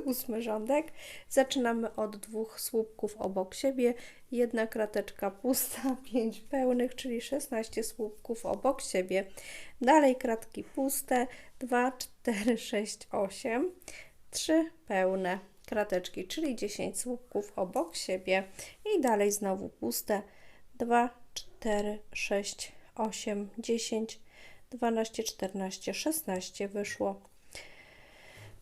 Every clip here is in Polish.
28 rządek. Zaczynamy od dwóch słupków obok siebie. Jedna krateczka pusta, 5 pełnych, czyli 16 słupków obok siebie. Dalej kratki puste, 2, 4, 6, 8, 3 pełne krateczki, czyli 10 słupków obok siebie. I dalej znowu puste, 2, 4, 6, 8, 10, 12, 14, 16 wyszło.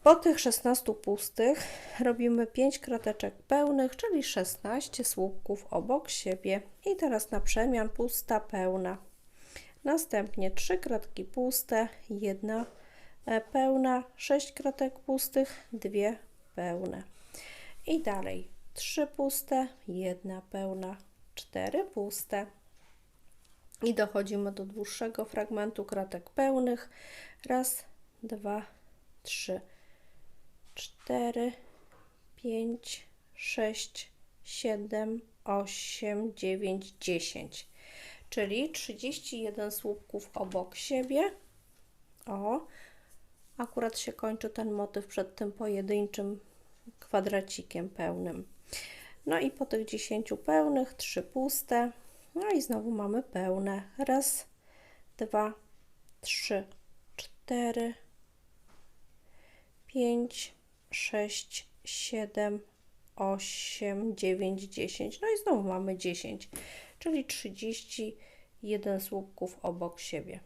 Po tych 16 pustych robimy 5 krateczek pełnych, czyli 16 słupków obok siebie. I teraz na przemian pusta, pełna. Następnie 3 kratki puste, jedna e, pełna, 6 kratek pustych, dwie pełne. I dalej 3 puste, jedna pełna, 4 puste. I dochodzimy do dłuższego fragmentu kratek pełnych. Raz, dwa, trzy, cztery, pięć, sześć, siedem, osiem, dziewięć, dziesięć. Czyli 31 słupków obok siebie. O, akurat się kończy ten motyw przed tym pojedynczym kwadracikiem pełnym. No i po tych 10 pełnych, 3 puste. No i znowu mamy pełne. Raz, dwa, trzy, cztery, pięć, sześć, siedem, osiem, dziewięć, dziesięć. No i znowu mamy dziesięć, czyli trzydzieści jeden słupków obok siebie.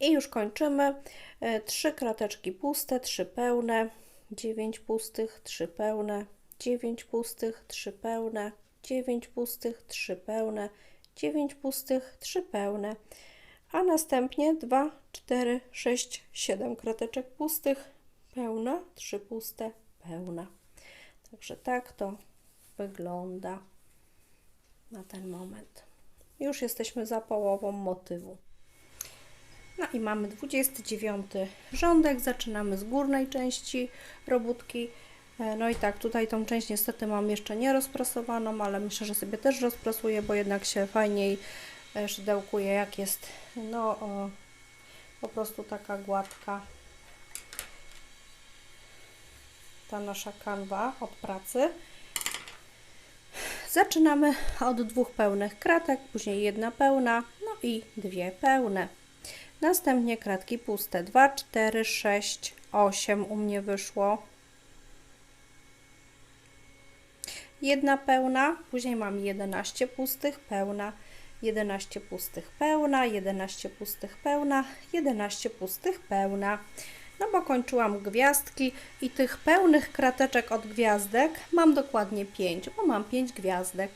I już kończymy. E, trzy krateczki puste, trzy pełne, dziewięć pustych, trzy pełne, dziewięć pustych, trzy pełne, dziewięć pustych, trzy pełne, dziewięć pustych, trzy pełne, a następnie dwa, cztery, sześć, siedem krateczek pustych, pełna, trzy puste, pełna. Także tak to wygląda na ten moment. Już jesteśmy za połową motywu. No i mamy 29 rządek. Zaczynamy z górnej części robótki. E, no i tak, tutaj tą część niestety mam jeszcze nie rozprasowaną, ale myślę, że sobie też rozprasuję, bo jednak się fajniej szydełkuje, jak jest no po prostu taka gładka ta nasza kanwa od pracy. Zaczynamy od dwóch pełnych kratek, później jedna pełna, no i dwie pełne. Następnie kratki puste 2, 4, 6, 8 u mnie wyszło. Jedna pełna, później mam 11 pustych, pełna, 11 pustych, pełna, 11 pustych, pełna, 11 pustych, pełna. No bo kończyłam gwiazdki i tych pełnych krateczek od gwiazdek mam dokładnie 5, bo mam 5 gwiazdek.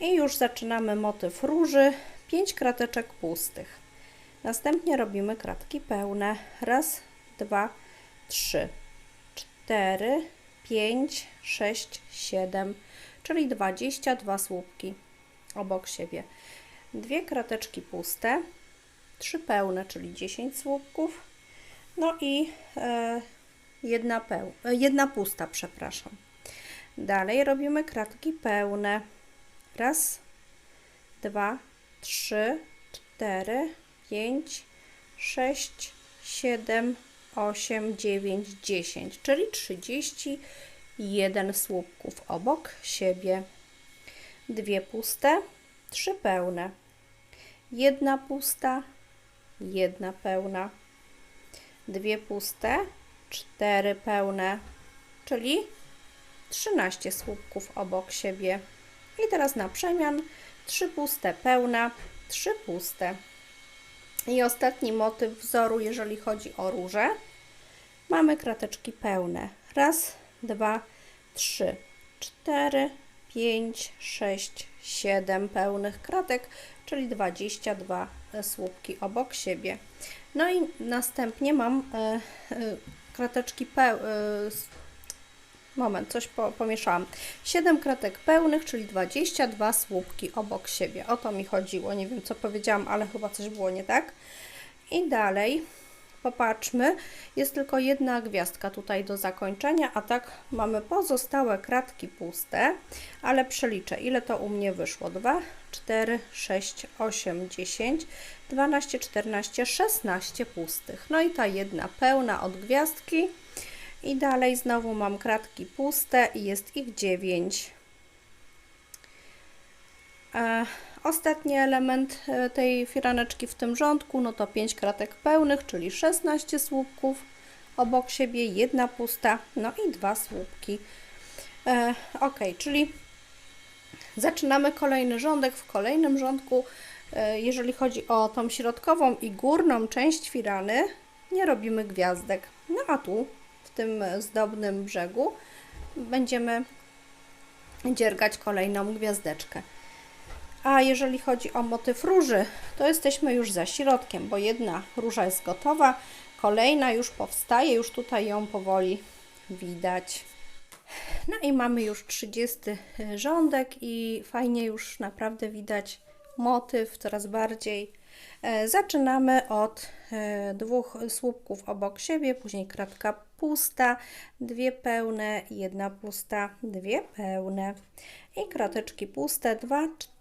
I już zaczynamy motyw róży, 5 krateczek pustych. Następnie robimy kratki pełne. Raz, dwa, trzy, cztery, pięć, sześć, siedem, czyli 22 słupki obok siebie. Dwie krateczki puste, trzy pełne, czyli 10 słupków. No i e, jedna, peł, e, jedna pusta, przepraszam. Dalej robimy kratki pełne. Raz, dwa, trzy, cztery, 5, 6, 7, 8, 9, 10, czyli 31 słupków obok siebie. Dwie puste, trzy pełne. Jedna pusta, jedna pełna. Dwie puste, cztery pełne, czyli 13 słupków obok siebie. I teraz na przemian trzy puste pełna, trzy puste. I ostatni motyw wzoru, jeżeli chodzi o róże. Mamy krateczki pełne. Raz, dwa, trzy, cztery, pięć, sześć, siedem pełnych kratek, czyli 22 słupki obok siebie. No i następnie mam e, e, krateczki pełne Moment, coś po, pomieszałam. 7 kratek pełnych, czyli 22 słupki obok siebie. O to mi chodziło. Nie wiem, co powiedziałam, ale chyba coś było nie tak. I dalej popatrzmy, jest tylko jedna gwiazdka tutaj do zakończenia, a tak mamy pozostałe kratki puste, ale przeliczę, ile to u mnie wyszło. 2, 4, 6, 8, 10, 12, 14, 16 pustych. No i ta jedna pełna od gwiazdki i dalej znowu mam kratki puste i jest ich 9. E, ostatni element e, tej firaneczki w tym rządku, no to 5 kratek pełnych, czyli 16 słupków obok siebie, jedna pusta, no i dwa słupki. E, ok, czyli zaczynamy kolejny rządek. W kolejnym rządku, e, jeżeli chodzi o tą środkową i górną część firany, nie robimy gwiazdek. No a tu, w tym zdobnym brzegu, będziemy dziergać kolejną gwiazdeczkę. A jeżeli chodzi o motyw róży, to jesteśmy już za środkiem, bo jedna róża jest gotowa, kolejna już powstaje, już tutaj ją powoli widać. No i mamy już 30 rządek i fajnie już naprawdę widać motyw coraz bardziej. E, zaczynamy od e, dwóch słupków obok siebie, później kratka pusta, dwie pełne, jedna pusta, dwie pełne i krateczki puste, dwa, 4,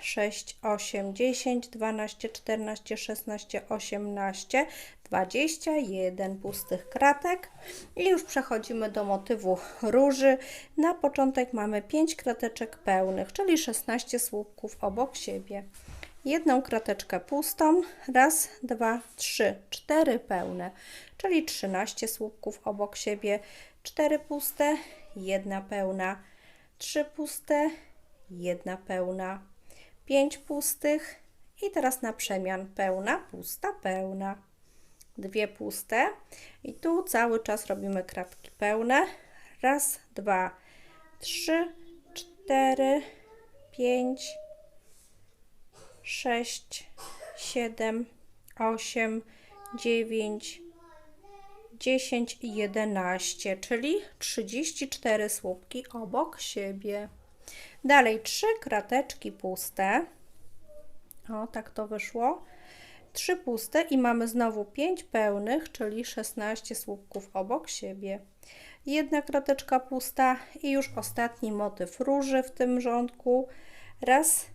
6, 8, 10, 12, 14, 16, 18, 21 pustych kratek i już przechodzimy do motywu róży. Na początek mamy 5 krateczek pełnych, czyli 16 słupków obok siebie. Jedną krateczkę pustą, raz, dwa, trzy, cztery pełne, czyli 13 słupków obok siebie, 4 puste, jedna pełna, 3 puste, jedna pełna, pięć pustych i teraz na przemian pełna, pusta, pełna. Dwie puste i tu cały czas robimy kratki pełne. Raz, dwa, trzy, cztery, pięć, sześć, siedem, osiem, dziewięć, dziesięć i jedenaście, czyli trzydzieści cztery słupki obok siebie. Dalej trzy krateczki puste. O, tak to wyszło. Trzy puste i mamy znowu 5 pełnych, czyli 16 słupków obok siebie. Jedna krateczka pusta i już ostatni motyw róży w tym rządku. Raz,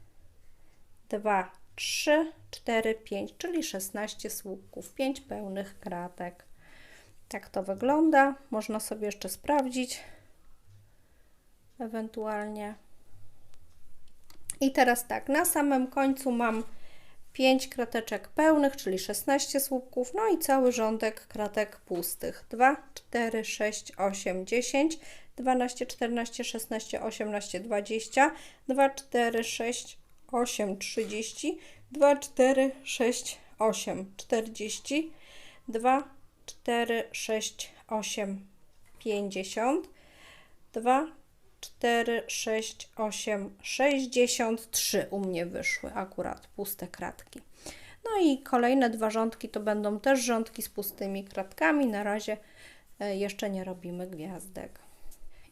dwa, trzy, cztery, pięć, czyli 16 słupków, 5 pełnych kratek. Tak to wygląda. Można sobie jeszcze sprawdzić ewentualnie. I teraz tak, na samym końcu mam 5 krateczek pełnych, czyli 16 słupków, no i cały rządek kratek pustych. 2, 4, 6, 8, 10, 12, 14, 16, 18, 20, 2, 4, 6, 8, 30, 2, 4, 6, 8, 40, 2, 4, 6, 8, 50, 2, 4, 6, 8, 63 u mnie wyszły akurat puste kratki. No i kolejne dwa rządki to będą też rządki z pustymi kratkami. Na razie e, jeszcze nie robimy gwiazdek.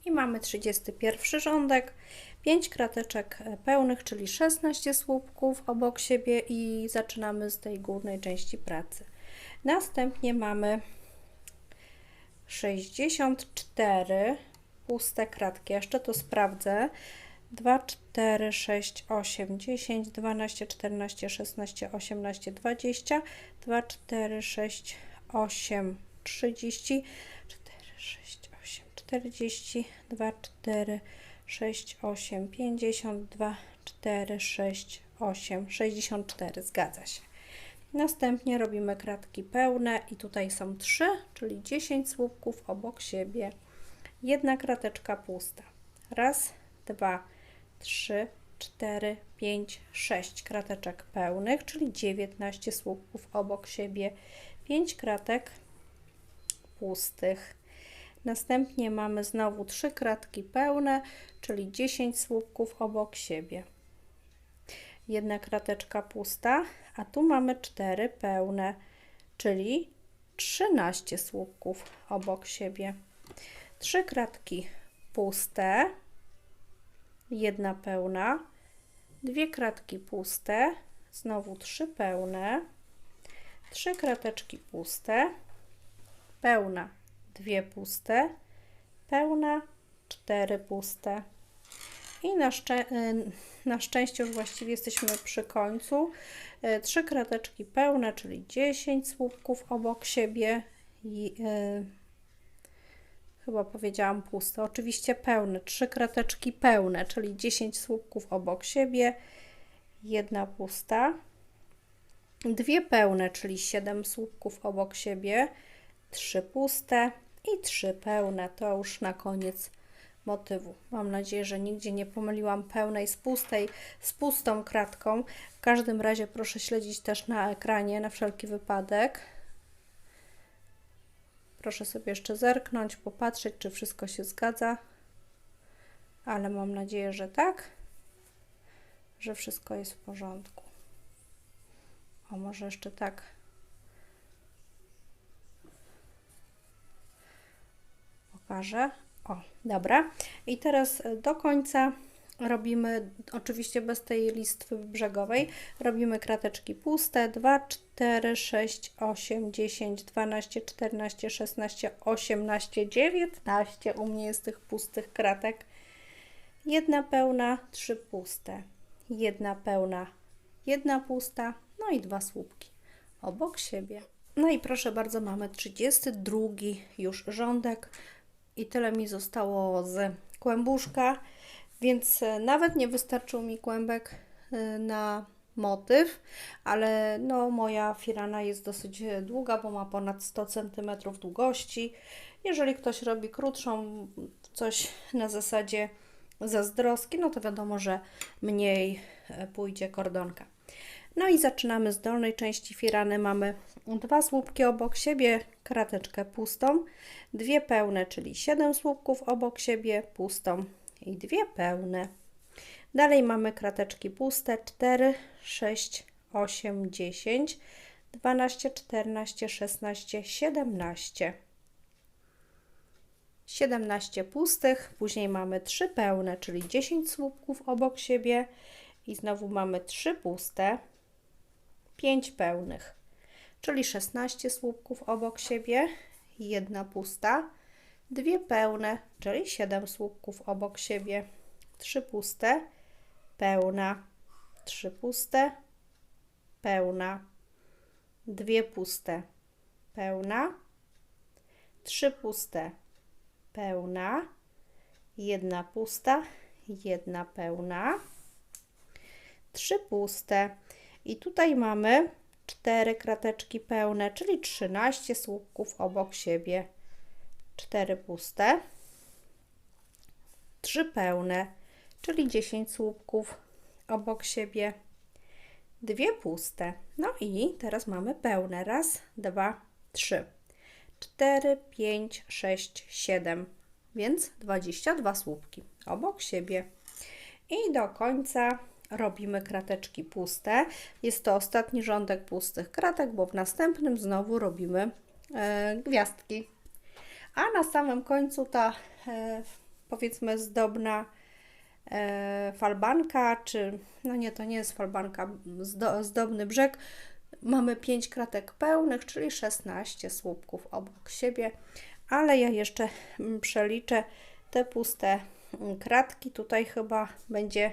I mamy 31 rządek, 5 krateczek e, pełnych, czyli 16 słupków obok siebie i zaczynamy z tej górnej części pracy. Następnie mamy 64 puste kratki. Jeszcze to sprawdzę. 2, 4, 6, 8, 10, 12, 14, 16, 18, 20, 2, 4, 6, 8, 30, 4, 6, 8, 40, 2, 4, 6, 8, 52, 4, 6, 8, 64. Zgadza się. Następnie robimy kratki pełne i tutaj są 3, czyli 10 słupków obok siebie jedna krateczka pusta. Raz, dwa, trzy, cztery, pięć, sześć krateczek pełnych, czyli 19 słupków obok siebie, 5 kratek pustych. Następnie mamy znowu 3 kratki pełne, czyli 10 słupków obok siebie. Jedna krateczka pusta, a tu mamy 4 pełne, czyli 13 słupków obok siebie trzy kratki puste, jedna pełna, dwie kratki puste, znowu trzy pełne, 3 krateczki puste, pełna, dwie puste, pełna, cztery puste. I na, szczę y, na szczęście już właściwie jesteśmy przy końcu. Y, Trzy krateczki pełne, czyli 10 słupków obok siebie. I, y, chyba powiedziałam puste. Oczywiście pełne. Trzy krateczki pełne, czyli 10 słupków obok siebie. Jedna pusta. Dwie pełne, czyli 7 słupków obok siebie. Trzy puste i trzy pełne. To już na koniec motywu. Mam nadzieję, że nigdzie nie pomyliłam pełnej z pustej, z pustą kratką. W każdym razie proszę śledzić też na ekranie na wszelki wypadek. Proszę sobie jeszcze zerknąć, popatrzeć, czy wszystko się zgadza. Ale mam nadzieję, że tak, że wszystko jest w porządku. O, może jeszcze tak. Pokażę. O, dobra. I teraz do końca robimy, oczywiście bez tej listwy brzegowej, robimy krateczki puste. 2, 4, 6, 8, 10, 12, 14, 16, 18, 19. U mnie jest tych pustych kratek. Jedna pełna, trzy puste. Jedna pełna, jedna pusta, no i dwa słupki obok siebie. No i proszę bardzo, mamy 32 już rządek i tyle mi zostało z kłębuszka, więc e, nawet nie wystarczył mi kłębek e, na motyw, ale no moja firana jest dosyć e, długa, bo ma ponad 100 cm długości. Jeżeli ktoś robi krótszą, coś na zasadzie zazdroski, no to wiadomo, że mniej pójdzie kordonka. No i zaczynamy z dolnej części firany. Mamy dwa słupki obok siebie, krateczkę pustą, dwie pełne, czyli 7 słupków obok siebie, pustą i dwie pełne. Dalej mamy krateczki puste 4, 6, 8, 10, 12, 14, 16, 17. 17 pustych, później mamy 3 pełne, czyli 10 słupków obok siebie i znowu mamy 3 puste, 5 pełnych, czyli 16 słupków obok siebie, jedna pusta, dwie pełne, czyli 7 słupków obok siebie, trzy puste, pełna, trzy puste, pełna, dwie puste, pełna, trzy puste, pełna, jedna pusta, jedna pełna, trzy puste. I tutaj mamy cztery krateczki pełne, czyli 13 słupków obok siebie. Cztery puste, trzy pełne, czyli 10 słupków obok siebie. Dwie puste. No i teraz mamy pełne. Raz, dwa, trzy, cztery, pięć, sześć, siedem. Więc 22 słupki obok siebie. I do końca robimy krateczki puste. Jest to ostatni rządek pustych kratek, bo w następnym znowu robimy e, gwiazdki. A na samym końcu ta e, powiedzmy zdobna e, falbanka, czy no nie, to nie jest falbanka, zdo, zdobny brzeg. Mamy 5 kratek pełnych, czyli 16 słupków obok siebie, ale ja jeszcze mm, przeliczę te puste mm, kratki. Tutaj chyba będzie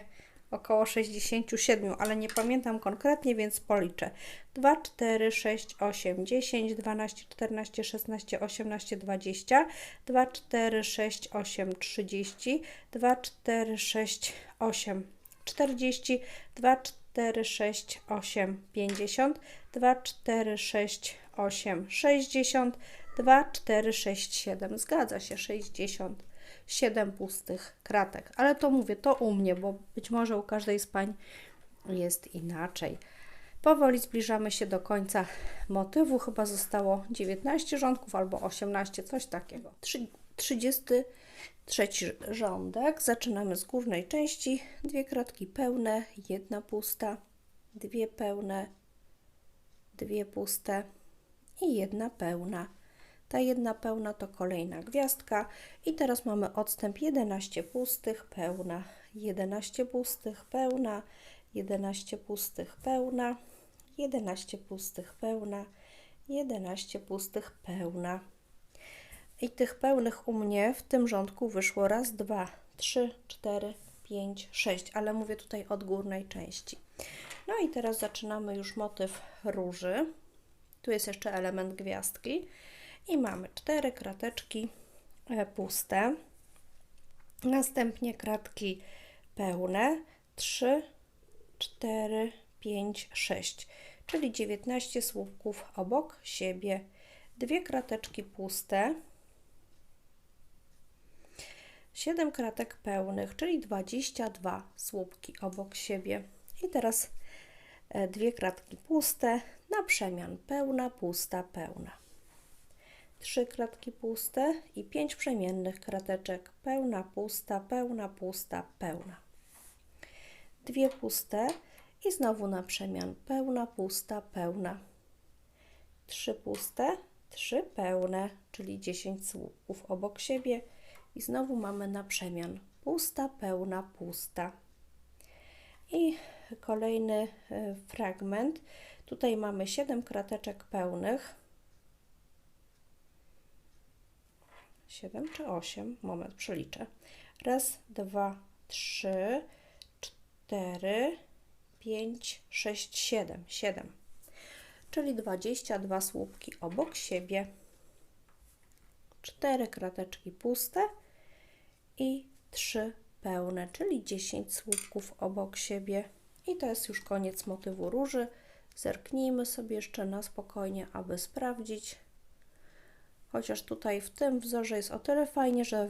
około 67, ale nie pamiętam konkretnie, więc policzę. 2, 4, 6, 8, 10, 12, 14, 16, 18, 20, 2, 4, 6, 8, 30, 2, 4, 6, 8, 40, 2, 4, 6, 8, 50, 2, 4, 6, 8, 60, 2, 4, 6, 7. Zgadza się, 60. 7 pustych kratek. Ale to mówię, to u mnie, bo być może u każdej z pań jest inaczej. Powoli zbliżamy się do końca motywu. Chyba zostało 19 rządków albo 18, coś takiego. 33 rządek. Zaczynamy z górnej części. Dwie kratki pełne, jedna pusta, dwie pełne, dwie puste i jedna pełna. Ta jedna pełna to kolejna gwiazdka i teraz mamy odstęp 11 pustych, pełna, 11 pustych, pełna, 11 pustych, pełna, 11 pustych, pełna, 11 pustych pełna. I tych pełnych u mnie w tym rządku wyszło raz, dwa, trzy, cztery, pięć, sześć, ale mówię tutaj od górnej części. No i teraz zaczynamy już motyw róży. Tu jest jeszcze element gwiazdki i mamy cztery krateczki e, puste. Następnie kratki pełne 3, 4, 5, 6, czyli 19 słupków obok siebie. Dwie krateczki puste, 7 kratek pełnych, czyli 22 słupki obok siebie. I teraz e, dwie kratki puste na przemian pełna, pusta, pełna. Trzy kratki puste i pięć przemiennych krateczek pełna, pusta, pełna, pusta, pełna. Dwie puste i znowu na przemian pełna, pusta, pełna. Trzy puste, trzy pełne, czyli 10 słupków obok siebie i znowu mamy na przemian pusta, pełna, pusta. I kolejny e, fragment. Tutaj mamy 7 krateczek pełnych. 7 czy 8? Moment, przeliczę. Raz, dwa, trzy, cztery, pięć, sześć, siedem. Siedem. Czyli 22 słupki obok siebie. Cztery krateczki puste i 3 pełne, czyli 10 słupków obok siebie. I to jest już koniec motywu róży. Zerknijmy sobie jeszcze na spokojnie, aby sprawdzić. Chociaż tutaj w tym wzorze jest o tyle fajnie, że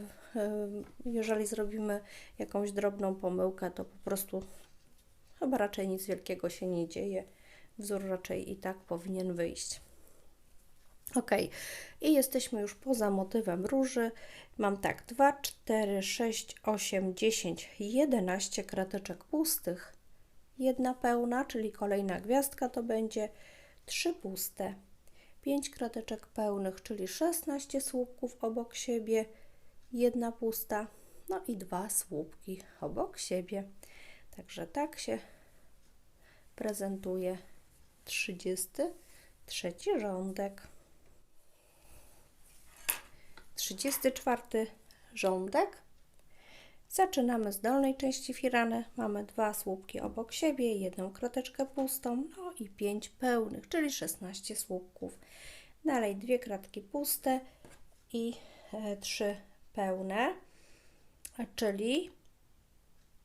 jeżeli zrobimy jakąś drobną pomyłkę, to po prostu chyba raczej nic wielkiego się nie dzieje. Wzór raczej i tak powinien wyjść. Ok, i jesteśmy już poza motywem róży. Mam tak 2, 4, 6, 8, 10, 11 krateczek pustych, jedna pełna, czyli kolejna gwiazdka to będzie, trzy puste, 5 krateczek pełnych, czyli 16 słupków obok siebie, jedna pusta, no i dwa słupki obok siebie. Także tak się prezentuje 33 rządek. 34 rządek. Zaczynamy z dolnej części firany. Mamy dwa słupki obok siebie, jedną krateczkę pustą, no i 5 pełnych, czyli 16 słupków. Dalej dwie kratki puste i e, trzy pełne, czyli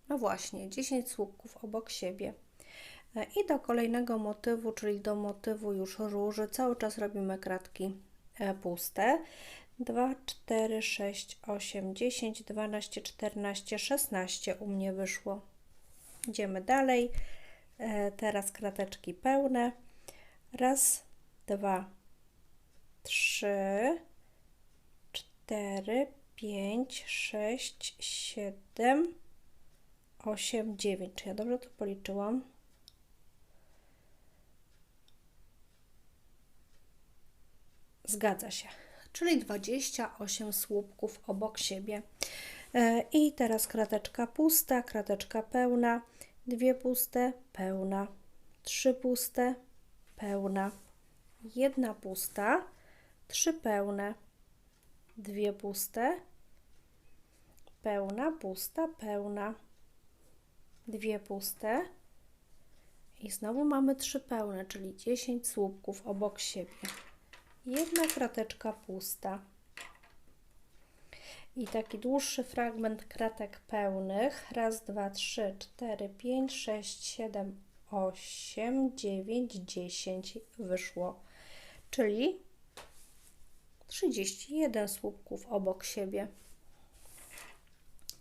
no właśnie 10 słupków obok siebie. E, I do kolejnego motywu, czyli do motywu już róży, cały czas robimy kratki e, puste. 2, 4, 6, 8, 10, 12, 14, 16 u mnie wyszło. Idziemy dalej. E, teraz krateczki pełne. Raz, dwa, trzy, cztery, pięć, sześć, siedem, osiem, dziewięć. Czy ja dobrze to policzyłam? Zgadza się czyli 28 słupków obok siebie. E, I teraz krateczka pusta, krateczka pełna, dwie puste, pełna, trzy puste, pełna, jedna pusta, trzy pełne, dwie puste, pełna, pusta, pełna, dwie puste i znowu mamy trzy pełne, czyli 10 słupków obok siebie jedna krateczka pusta. I taki dłuższy fragment kratek pełnych. Raz, dwa, trzy, cztery, pięć, sześć, siedem, osiem, dziewięć, dziesięć wyszło. Czyli 31 słupków obok siebie.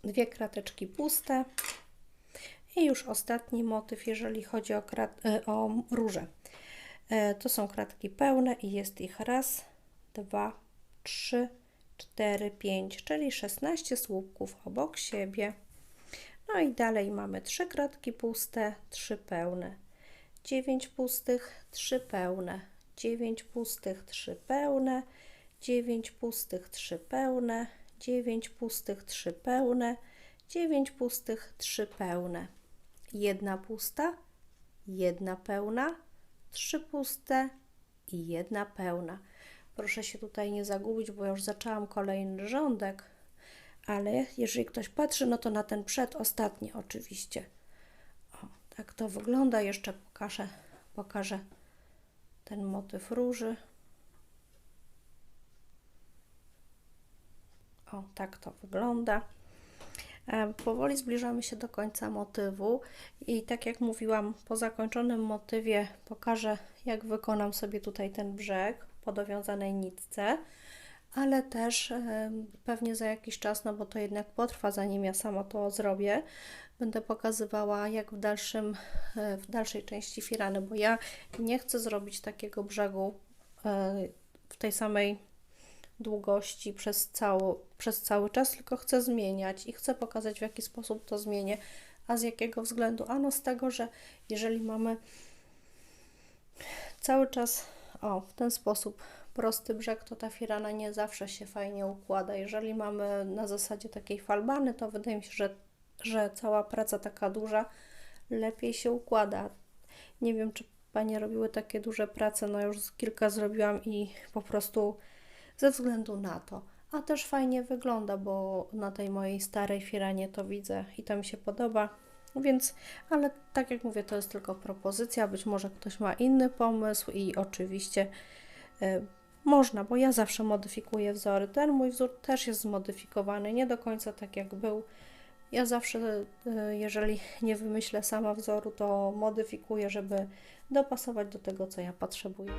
Dwie krateczki puste. I już ostatni motyw, jeżeli chodzi o, e, o róże. E, to są kratki pełne i jest ich raz, dwa, trzy, cztery, pięć, czyli 16 słupków obok siebie. No i dalej mamy trzy kratki puste, trzy pełne, dziewięć pustych, trzy pełne, dziewięć pustych, trzy pełne, dziewięć pustych, trzy pełne, dziewięć pustych, trzy pełne, dziewięć pustych, trzy pełne, jedna pusta, jedna pełna, trzy puste, i jedna pełna. Proszę się tutaj nie zagubić, bo już zaczęłam kolejny rządek, ale jeżeli ktoś patrzy, no to na ten przedostatni oczywiście. O, tak to wygląda. Jeszcze pokażę, pokażę ten motyw róży. O, tak to wygląda. E, Powoli zbliżamy się do końca motywu i tak jak mówiłam, po zakończonym motywie pokażę, jak wykonam sobie tutaj ten brzeg po dowiązanej nitce, ale też e, pewnie za jakiś czas, no bo to jednak potrwa, zanim ja sama to zrobię, będę pokazywała, jak w, dalszym, e, w dalszej części firany, bo ja nie chcę zrobić takiego brzegu w tej samej długości przez, cało, przez cały czas, tylko chcę zmieniać i chcę pokazać, w jaki sposób to zmienię. A z jakiego względu? Ano z tego, że jeżeli mamy cały czas o, w ten sposób prosty brzeg, to ta firana nie zawsze się fajnie układa. Jeżeli mamy na zasadzie takiej falbany, to wydaje mi się, że, że cała praca taka duża lepiej się układa. Nie wiem, czy Panie robiły takie duże prace, no już kilka zrobiłam i po prostu ze względu na to. A też fajnie wygląda, bo na tej mojej starej firanie to widzę i to mi się podoba. Więc, ale tak jak mówię, to jest tylko propozycja. Być może ktoś ma inny pomysł i oczywiście y, można, bo ja zawsze modyfikuję wzory. Ten mój wzór też jest zmodyfikowany, nie do końca tak jak był. Ja zawsze, y, jeżeli nie wymyślę sama wzoru, to modyfikuję, żeby dopasować do tego, co ja potrzebuję.